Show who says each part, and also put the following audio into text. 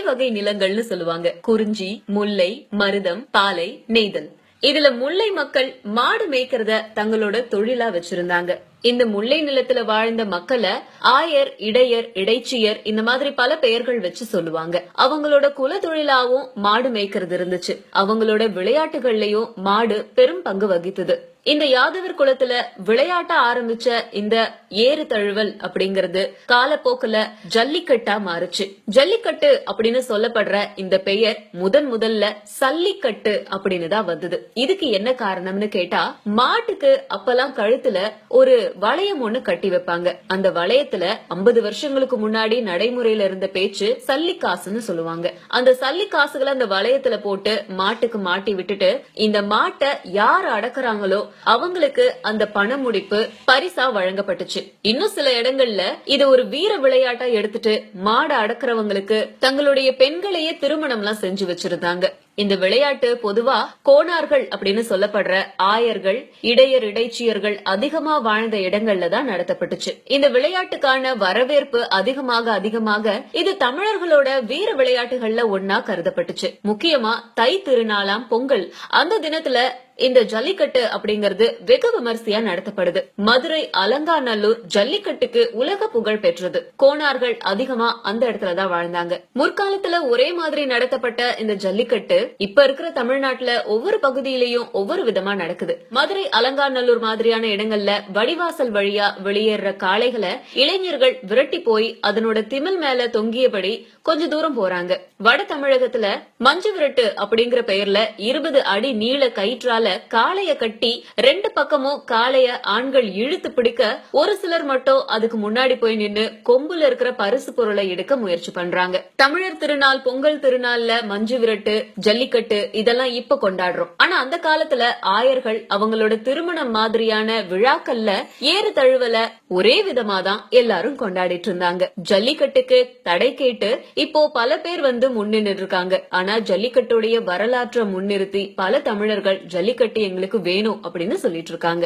Speaker 1: வகை நிலங்கள்னு சொல்லுவாங்க. குறிஞ்சி முல்லை மருதம் பாலை நெய்தல் இதுல முல்லை மக்கள் மாடு மேய்க்கிறத தங்களோட தொழிலா வச்சிருந்தாங்க. இந்த முல்லை நிலத்துல வாழ்ந்த மக்களை ஆயர் இடையர் இடைச்சியர் இந்த மாதிரி பல பெயர்கள் வச்சு சொல்லுவாங்க. அவங்களோட குல தொழிலாவும் மாடு மேய்க்கிறது இருந்துச்சு. அவங்களோட விளையாட்டுகள்லயும் மாடு பெரும் பங்கு வகித்தது. இந்த யாதவர் குலத்துல விளையாட்ட ஆரம்பிச்ச இந்த ஏறு தழுவல் அப்படிங்கறது காலப்போக்குல ஜல்லிக்கட்டா மாறுச்சு. ஜல்லிக்கட்டு அப்படின்னு சொல்லப்படுற இந்த பெயர் முதன் முதல்ல சல்லிக்கட்டு அப்படின்னு தான் வந்தது. இதுக்கு என்ன காரணம்னு கேட்டா மாட்டுக்கு அப்பெல்லாம் கழுத்துல ஒரு வளையம் ஒண்ணு கட்டி வைப்பாங்க. அந்த வளையத்துல ஐம்பது வருஷங்களுக்கு முன்னாடி நடைமுறையில இருந்த பேச்சு சல்லிக்காசுன்னு சொல்லுவாங்க. அந்த சல்லிக்காசுகளை அந்த வளையத்துல போட்டு மாட்டுக்கு மாட்டி விட்டுட்டு இந்த மாட்டை யார் அடக்குறாங்களோ அவங்களுக்கு அந்த பண முடிப்பு பரிசா வழங்கப்பட்டுச்சு. இன்னும் சில இடங்கள்ல இது ஒரு வீர விளையாட்டா எடுத்துட்டு மாடு அடக்குறவங்களுக்கு தங்களுடைய பெண்களையே திருமணம் எல்லாம் செஞ்சு வச்சிருந்தாங்க. இந்த விளையாட்டு பொதுவா கோணார்கள் அப்படின்னு சொல்லப்படுற ஆயர்கள் இடையர் இடைச்சியர்கள் அதிகமா வாழ்ந்த இடங்கள்ல தான் நடத்தப்பட்டுச்சு. இந்த விளையாட்டுக்கான வரவேற்பு அதிகமாக அதிகமாக இது தமிழர்களோட வீர விளையாட்டுகள்ல ஒன்னா கருதப்பட்டுச்சு. முக்கியமா தை திருநாளாம் பொங்கல். அந்த தினத்துல இந்த ஜல்லிக்கட்டு அப்படிங்கறது வெகு விமர்சையா நடத்தப்படுது. மதுரை அலங்காநல்லூர் ஜல்லிக்கட்டுக்கு உலக புகழ் பெற்றது. கோணார்கள் அதிகமா அந்த இடத்துலதான் வாழ்ந்தாங்க. முற்காலத்துல ஒரே மாதிரி நடத்தப்பட்ட இந்த ஜல்லிக்கட்டு இப்ப இருக்கிற தமிழ்நாட்டுல ஒவ்வொரு பகுதியிலயும் ஒவ்வொரு விதமா நடக்குது. மதுரை அலங்காநல்லூர் மாதிரியான இடங்கள்ல வடிவாசல் வழியா வெளியேற காளைகளை இளைஞர்கள் விரட்டி போய் அதனோட திமில் மேல தொங்கியபடி கொஞ்ச தூரம் போறாங்க. வட தமிழகத்துல மஞ்சு விரட்டு அப்படிங்கிற பெயர்ல இருபது அடி நீள கயிற்றால காளைய கட்டி ரெண்டு பக்கமும் காளைய ஆண்கள் இழுத்து பிடிக்க ஒரு சிலர் மட்டும் அதுக்கு முன்னாடி போய் நின்னு கொம்புல இருக்கிற பரிசு பொருளை எடுக்க முயற்சி பண்றாங்க. தமிழர் திருநாள் பொங்கல் திருநாள்ல மஞ்சு விரட்டு ஜல்லிக்கட்டு இதெல்லாம் இப்ப கொண்டாடுறோம். ஆனா அந்த காலத்துல ஆயர்கள் அவங்களோட திருமணம் மாதிரியான விழாக்கள்ல ஏறு தழுவல ஒரே விதமா தான் எல்லாரும் கொண்டாடிட்டு இருந்தாங்க. ஜல்லிக்கட்டுக்கு தடை கேட்டு இப்போ பல பேர் வந்து முன்னின்று இருக்காங்க. ஆனா ஜல்லிக்கட்டுடைய வரலாற்றை முன்னிறுத்தி பல தமிழர்கள் ஜல்லி ஜல்லிக்கட்டு எங்களுக்கு வேணும் அப்படின்னு சொல்லிட்டு இருக்காங்க.